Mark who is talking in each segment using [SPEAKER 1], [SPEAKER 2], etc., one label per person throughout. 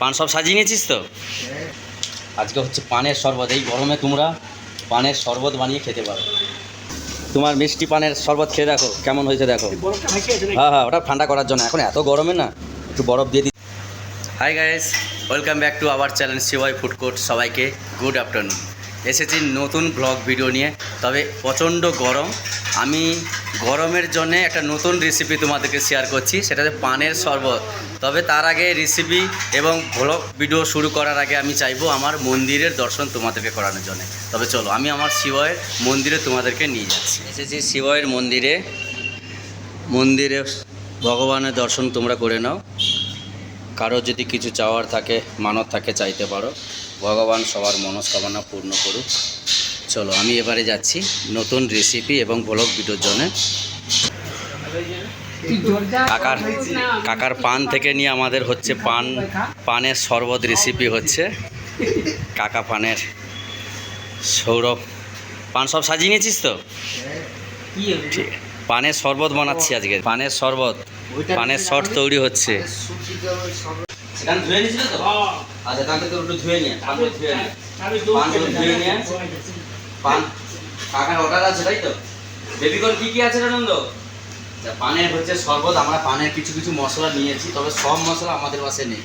[SPEAKER 1] পান সব সাজিয়ে নিয়েছিস তো? আজকে হচ্ছে পানের শরবত এই গরমে তোমরা পানের শরবত বানিয়ে খেতে পারো। তোমার মিষ্টি পানের শরবত খেয়ে দেখো কেমন হয়েছে দেখো। হ্যাঁ হ্যাঁ ওটা ঠান্ডা করার জন্য। এখন এত গরমে না একটু বরফ দিয়ে দিই hi guys welcome back to our channel C Y food court সবাইকে গুড আফটারনুন এসেছি নতুন ব্লগ ভিডিও নিয়ে তবে প্রচণ্ড গরম। আমি গরমের জন্য একটা নতুন রেসিপি তোমাদেরকে শেয়ার করছি, সেটা হচ্ছে পানের শরবত। তবে তার আগে রেসিপি এবং ব্লগ ভিডিও শুরু করার আগে আমি চাইব আমার মন্দিরের দর্শন তোমাদেরকে করানোর জন্য। তবে চলো, আমি আমার শিবয়ের মন্দিরে তোমাদেরকে নিয়ে যাচ্ছি। এসেছি শিবয়ের মন্দিরে। মন্দিরে ভগবানের দর্শন তোমরা করে নাও। কারও যদি কিছু চাওয়ার থাকে, মানত থাকে, চাইতে পারো। ভগবান সবার মনস্কামনা পূর্ণ করুক। চলো আমি এবারে যাচ্ছি নতুন রেসিপি এবং ব্লগ ভিডিওর জন্য। কাকার কাকার পান থেকে নিয়ে আমাদের হচ্ছে পান পানের শরবত রেসিপি হচ্ছে। কাকা পানের সৌরভ পান সব সাজিয়ে নিয়েছিস তো? ঠিক পানের শরবত বানাচ্ছি আজকে। পানের শরবত পানের শট তৈরি হচ্ছে। ধুয়ে নিয়েছিল তো? আচ্ছা ধুয়ে নিয়ে। ধুয়ে নিয়ে পান? কাকার অর্ডার আছে, তাই তো? বেবিকর কি কি আছে আনন্দ পানের হচ্ছে শরবত, আমরা পানের কিছু কিছু মশলা নিয়েছি, তবে সব মশলা আমাদের পাশে নেই।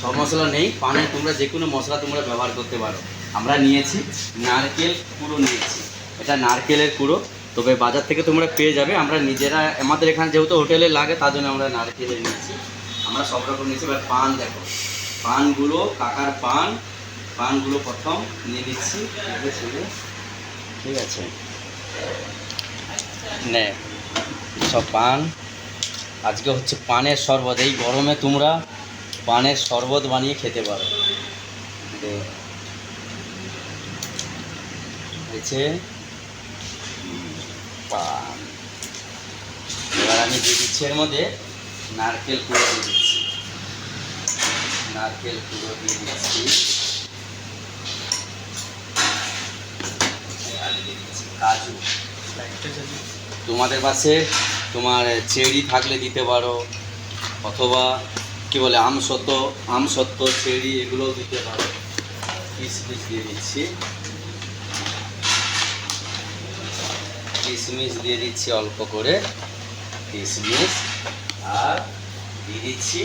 [SPEAKER 1] সব মশলা নেই, পানের তোমরা যে কোনো মশলা তোমরা ব্যবহার করতে পারো। আমরা নিয়েছি, নারকেল কুড়ো নিয়েছি। এটা নারকেলের কুড়ো, তবে বাজার থেকে তোমরা পেয়ে যাবে। আমরা নিজেরা, আমাদের এখানে যেহেতু হোটেলে লাগে, তার জন্য আমরা নারকেলের নিয়েছি। আমরা সব রকম নিয়েছি, এবার পান দেখো। পানগুলো, কাকার পান, পানগুলো প্রথম নিয়ে নিচ্ছি। ছেড়ে ঠিক আছে। নে, সব পান। আজকে হচ্ছে পানের শরবত, এই গরমে তোমরা পানের শরবত বানিয়ে খেতে পারো। হয়েছে। পান। এবার আমি দিয়ে দিচ্ছি এর মধ্যে নারকেল কুড়ো দিয়ে দিচ্ছি। নারকেল কুড়ো দিয়ে দিচ্ছি আর দিয়ে দিচ্ছি কাজু তোমাদের পাশে তোমার চেরি থাকলে দিতে পারো, অথবা কি বলে, আম সত্য আম সত্য, চেরি এগুলোও দিতে পারো। কিশমিশ দিয়ে দিচ্ছি। কিশমিশ দিয়ে দিচ্ছি অল্প করে কিশমিশ আর দিয়ে দিচ্ছি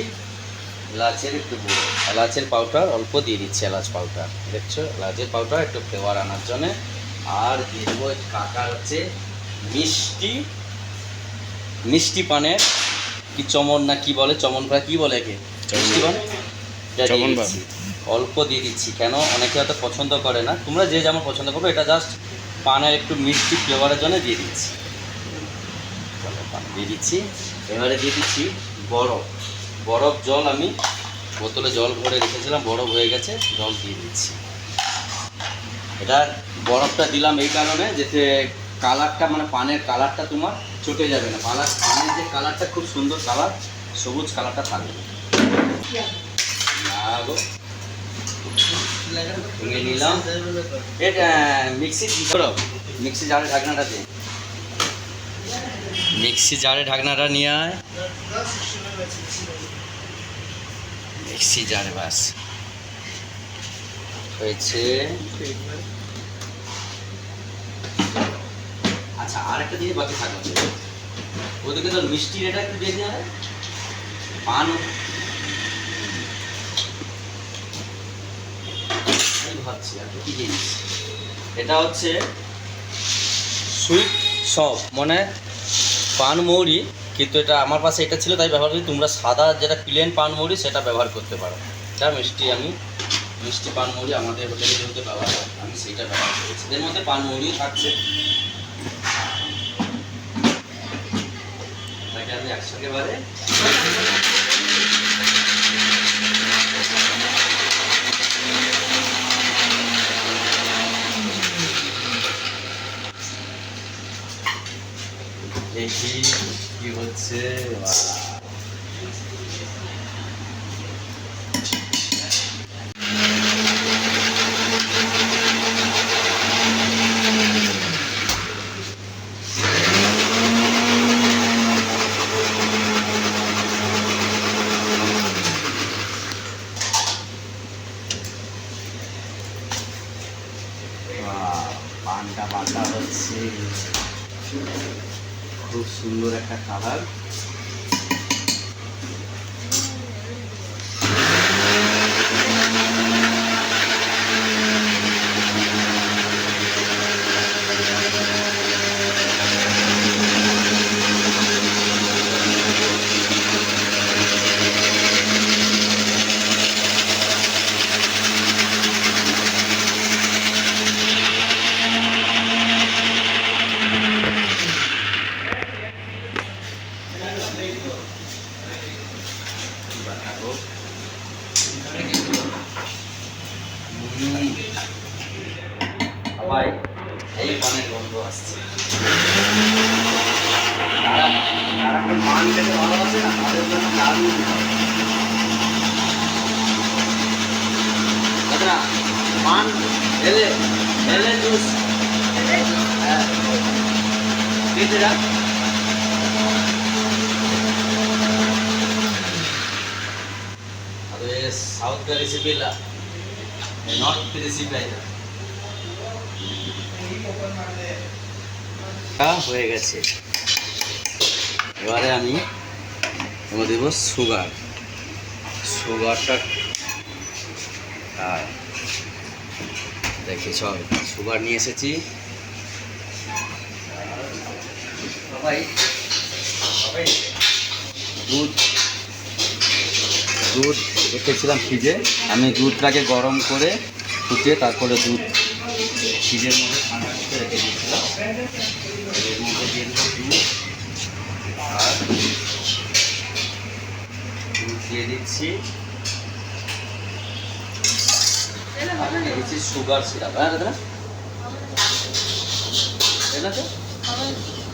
[SPEAKER 1] এলাচের একটু গুঁড়ো। এলাচের পাউডার, অল্প দিয়ে দিচ্ছি এলাচ পাউডার। দেখছ, এলাচের পাউডার, একটু ফ্লেভার আনার জন্যে। আর দিয়ে দেবো কাকার হচ্ছে মিষ্টি মিষ্টি পানের কি চমন না কি বলে? চমন পান কি বলে একে? মিষ্টি পান?
[SPEAKER 2] চমন
[SPEAKER 1] অল্প দিয়ে দিচ্ছি। কেন? অনেকে হয়তো পছন্দ করে না। তোমরা যে যেমন পছন্দ করো এটা জাস্ট পানের একটু মিষ্টি ফ্লেভারের জন্য দিয়ে দিচ্ছি। দিয়ে দিচ্ছি। এবারে দিয়ে দিচ্ছি বরফ। বরফ জল আমি বোতলে জল ভরে রেখেছিলাম বরফ হয়ে গেছে জল দিয়ে দিচ্ছি। এটা বরফটা দিলাম এই কারণে যাতে কালারটা মানে পানের কালারটা তোমার চটে যাবে না। পালার পানের যে কালারটা খুব সুন্দর কালার, সবুজ কালারটা থাকবে। ভেঙে নিলাম। এটা মিক্সি করো? মিক্সি জারে ঢাকনাটা মিক্সি জারে ঢাকনাটা নিয়ে মিক্সি জারে বাস। হয়েছে। আচ্ছা আর একটা জিনিস বাকি থাকবে ওদেরকে তো মিষ্টির এটা একটু দিয়ে দেওয়া পান ভাবছি, আর কি জিনিস? এটা হচ্ছে সুইট সব মানে পান মৌরি, কিন্তু এটা আমার পাশে এটা ছিল, তাই ব্যবহার করি। তোমরা সাদা যেটা প্লেন পান মৌরি, সেটা ব্যবহার করতে পারো। এটা মিষ্টি, আমি মিষ্টি পান মৌরি আমাদের হোটেলে যেহেতু ব্যবহার আমি সেইটা ব্যবহার করেছি। এর মধ্যে পান মৌরি থাকছে। আমি একসঙ্গে বারে দেখি কি হচ্ছে বাহ। পানটা বাটা হচ্ছে খুব সুন্দর একটা কালার বাটাবো সবাই এই পানের গন্ধ আসছে যারা যারা একটু পান খেতে ভালোবাসে না তাদের জন্য দারুণ দাদা এলে এলে জুস হ্যাঁ দিদিরা ये साउथ का रेसिपी ला नॉर्थ की रेसिपी है হয়ে গেছে। এবারে আমি দেবো সুগার সুগারটা আর দেখি চল সুগার নিয়ে এসেছি। দুধ দুধ রেখেছিলাম ফ্রিজে। আমি দুধটাকে গরম করে ফুটিয়ে তারপরে দুধ ফ্রিজের মধ্যে ঠান্ডা করতে রেখে দিয়েছিলাম। এর মধ্যে দিয়ে দুধ। আর দুধ দিয়ে দিচ্ছি। দিয়ে দিচ্ছি সুগার সিরাপ হ্যাঁ দাদা?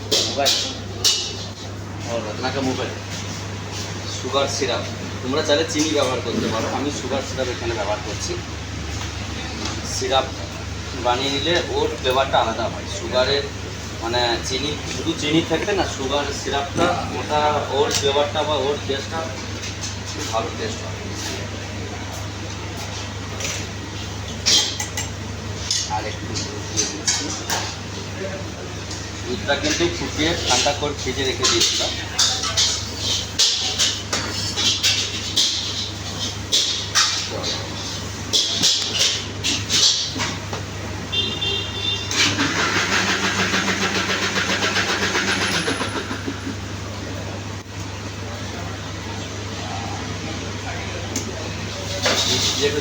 [SPEAKER 1] তো মোবাইল। রত্নাকে মোবাইল। Sugar syrup. তোমরা চাইলে চিনি ব্যবহার করতে পারো। আমি সুগার সিরাপ এখানে ব্যবহার করছি। সিরাপ বানিয়ে নিলে ওর ফ্লেভারটা আলাদা হয়। সুগারের মানে চিনি, শুধু চিনি থাকলে না, সুগার সিরাপটা, ওটা ওর ফ্লেভারটা বা ওর টেস্টটা ভালো টেস্ট হয় আর একটু দুধ দিয়ে দিচ্ছি দুধটা কিন্তু ফুটিয়ে ঠান্ডা করে ফ্রিজে রেখে দিয়েছিলাম।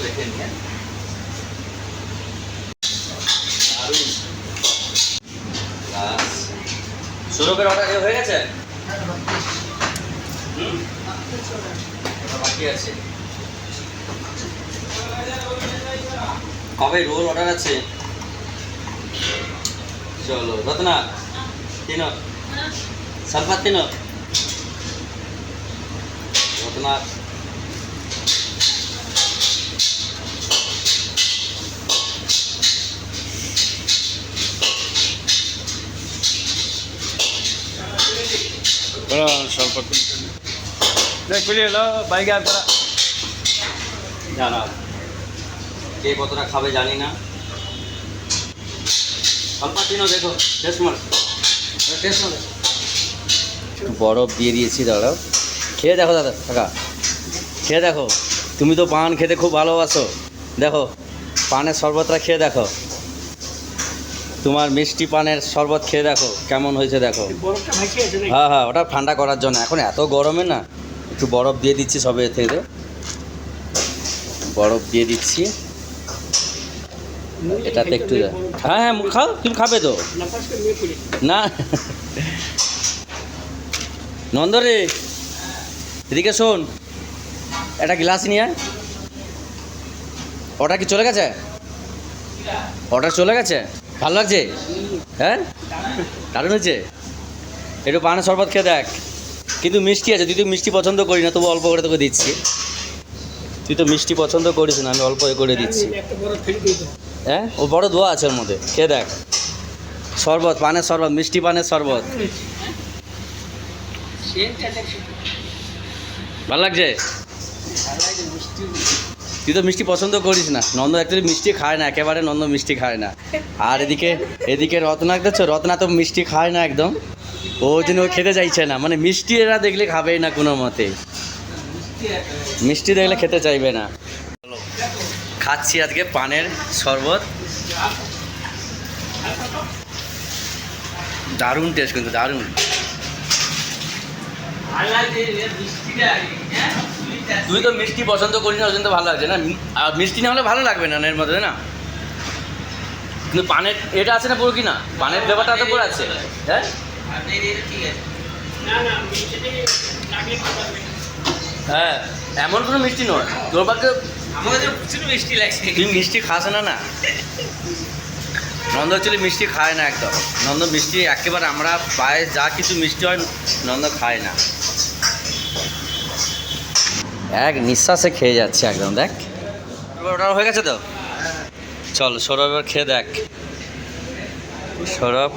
[SPEAKER 1] দেখে নিয়ে দারুণ ব্যাস সৌরভের অর্ডার হয়ে গেছে? বাকি আছে। কবে রোল অর্ডার আছে? চলো, রত্না তিন সালফাত তিন রত্না
[SPEAKER 2] ಬರೋ ಸ್ವಲ್ಪ ಕುಳಿಯಲ್ಲ ಬೈಗೆ ಹಾಕ್ತಾರ
[SPEAKER 1] জানা কে কতটা খাবে জানি না অল্প দিনও দেখো টেস্ট মার টেস্ট মার বরফ দিয়ে দিয়েছি দাঁড়াও খেয়ে দেখো দাদা কাকা খেয়ে দেখো তুমি তো পান খেতে খুব ভালোবাসো দেখো পানের শরবতটা খেয়ে দেখো তোমার মিষ্টি পানের শরবত খেয়ে দেখো, কেমন হয়েছে দেখো। হ্যাঁ হ্যাঁ ওটা ঠান্ডা করার জন্য। এখন এত গরমে না, একটু বরফ দিয়ে দিচ্ছি সবে থেকে। বরফ দিয়ে দিচ্ছি। এটাতে একটু হ্যাঁ হ্যাঁ খাও, তুমি খাবে তো। না। নন্দরে, এদিকে শোন। একটা গ্লাস নিয়ে। অর্ডার কি চলে গেছে? অর্ডার চলে গেছে? ভালো লাগছে? হ্যাঁ? দারুণ হয়েছে? একটু পানের শরবত খেয়ে দেখ। কিন্তু মিষ্টি আছে, তুই তো মিষ্টি পছন্দ করি না, তবু অল্প করে তোকে দিচ্ছি। তুই তো মিষ্টি পছন্দ করিস না, আমি অল্প করে দিচ্ছি। হ্যাঁ? ও বড় দোয়া আছে ওর মধ্যে, খেয়ে দেখ। শরবত, পানের শরবত, মিষ্টি পানের শরবত। ভালো লাগছে? তুই তো মিষ্টি পছন্দ করিস না। নন্দ অ্যাকচুয়ালি মিষ্টি খায় না, একেবারে নন্দ মিষ্টি খায় না। আর এদিকে এদিকে রত্না, দেখছ? রত্না তো মিষ্টি খায় না একদম। ও জন্য ও খেতে চাইছে না। মানে মিষ্টি এরা দেখলে খাবেই না কোনো মতে। মিষ্টি দেখলে খেতে চাইবে না। খাচ্ছি আজকে পানের শরবত। দারুণ টেস্ট কিন্তু, দারুণ। তুই তো মিষ্টি পছন্দ করিস না ওই জন্য ভালো লাগছে না। আর মিষ্টি না হলে ভালো লাগবে না এর মধ্যে না? কিন্তু পানের এটা আছে না পুরো কি না? পানের ব্যাপারটা তো পুরো আছে। হ্যাঁ। হ্যাঁ এমন কোনো মিষ্টি নয়। তোর
[SPEAKER 3] প্রচুর মিষ্টি লাগছে।
[SPEAKER 1] তুই মিষ্টি খাস না না? নন্দ অ্যাকচুয়ালি মিষ্টি খায় না একদম। নন্দ মিষ্টি একেবারে আমরা পায়ে যা কিছু মিষ্টি হয় নন্দ খায় না। এক নিঃশ্বাসে খেয়ে যাচ্ছে একদম, দেখ। ওটা হয়ে গেছে তো? চল, সৌরভ এবার খেয়ে দেখ। সৌরভ।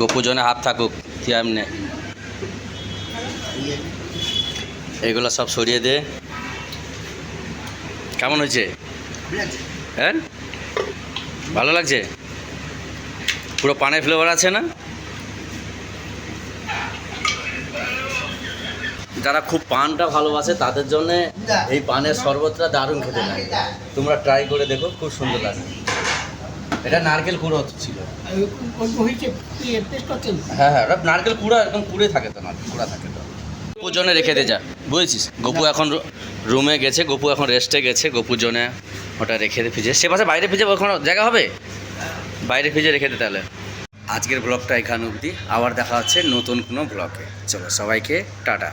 [SPEAKER 1] গোপুজনে হাত থাকুক এমনি এগুলো সব সরিয়ে দে। কেমন হয়েছে? হ্যাঁ? ভালো লাগছে? পুরো পানের ফ্লেভার আছে না? যারা খুব পানটা ভালোবাসে, তাদের জন্য এই পানের শরবতটা দারুণ খেতে লাগে। তোমরা ট্রাই করে দেখো, খুব সুন্দর লাগে। এটা নারকেল কুড়ো ছিল। হ্যাঁ হ্যাঁ নারকেল কুড়া একদম কুড়ে থাকে তো, নারকেল কুড়া থাকে তো। গোপুর জন্য রেখে দে যা। বুঝেছিস? গপু এখন রুমে গেছে, গপু এখন রেস্টে গেছে গপুর জন্য ওটা রেখে দে ফ্রিজে সে পাশে বাইরে ফিজে ওখানে জায়গা হবে? বাইরে ফিজে রেখে দে তাহলে। আজকের ব্লগটা এখানে অবধি। আবার দেখা হচ্ছে নতুন কোনো ব্লগে চলো সবাইকে, টাটা।